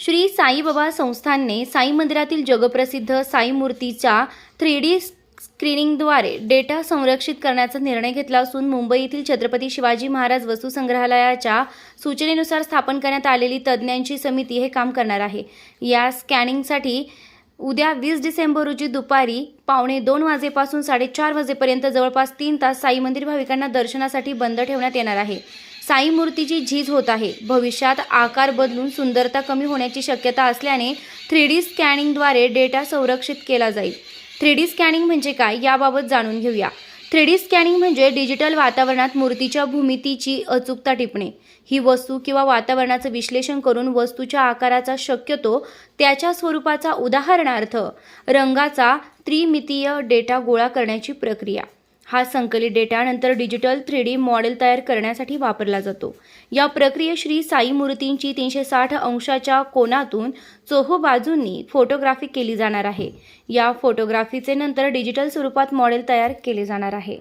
श्री साईबाबा संस्थानने साई मंदिरातील जगप्रसिद्ध साई मूर्तीच्या थ्री डी स्क्रीनिंगद्वारे डेटा संरक्षित करण्याचा निर्णय घेतला असून मुंबई येथील छत्रपती शिवाजी महाराज वस्तुसंग्रहालयाच्या सूचनेनुसार स्थापन करण्यात आलेली तज्ज्ञांची समिती हे काम करणार आहे. या स्कॅनिंगसाठी उद्या वीस डिसेंबर रोजी दुपारी पावणे दोन वाजेपासून साडेचार वाजेपर्यंत जवळपास तीन तास साई मंदिर भाविकांना दर्शनासाठी बंद ठेवण्यात येणार आहे. साई मूर्तीची झीज होत आहे. भविष्यात आकार बदलून सुंदरता कमी होण्याची शक्यता असल्याने थ्री डी स्कॅनिंगद्वारे डेटा संरक्षित केला जाईल. थ्री डी स्कॅनिंग म्हणजे काय याबाबत जाणून घेऊया. थ्री डी स्कॅनिंग म्हणजे डिजिटल वातावरणात मूर्तीच्या भूमितीची अचूकता टिपणे. ही वस्तू किंवा वातावरणाचं विश्लेषण करून वस्तूच्या आकाराचा शक्यतो त्याच्या स्वरूपाचा उदाहरणार्थ रंगाचा त्रिमितीय डेटा गोळा करण्याची प्रक्रिया. हा संकलित डेटा नंतर डिजिटल थ्री डी मॉडेल तयार करण्यासाठी वापरला जातो. या प्रक्रियेत श्री साई मूर्तींची तीनशे साठ अंशाच्या कोनातून चोहो बाजूंनी फोटोग्राफी केली जाणार आहे. या फोटोग्राफीचे नंतर डिजिटल स्वरूपात मॉडेल तयार केले जाणार आहे.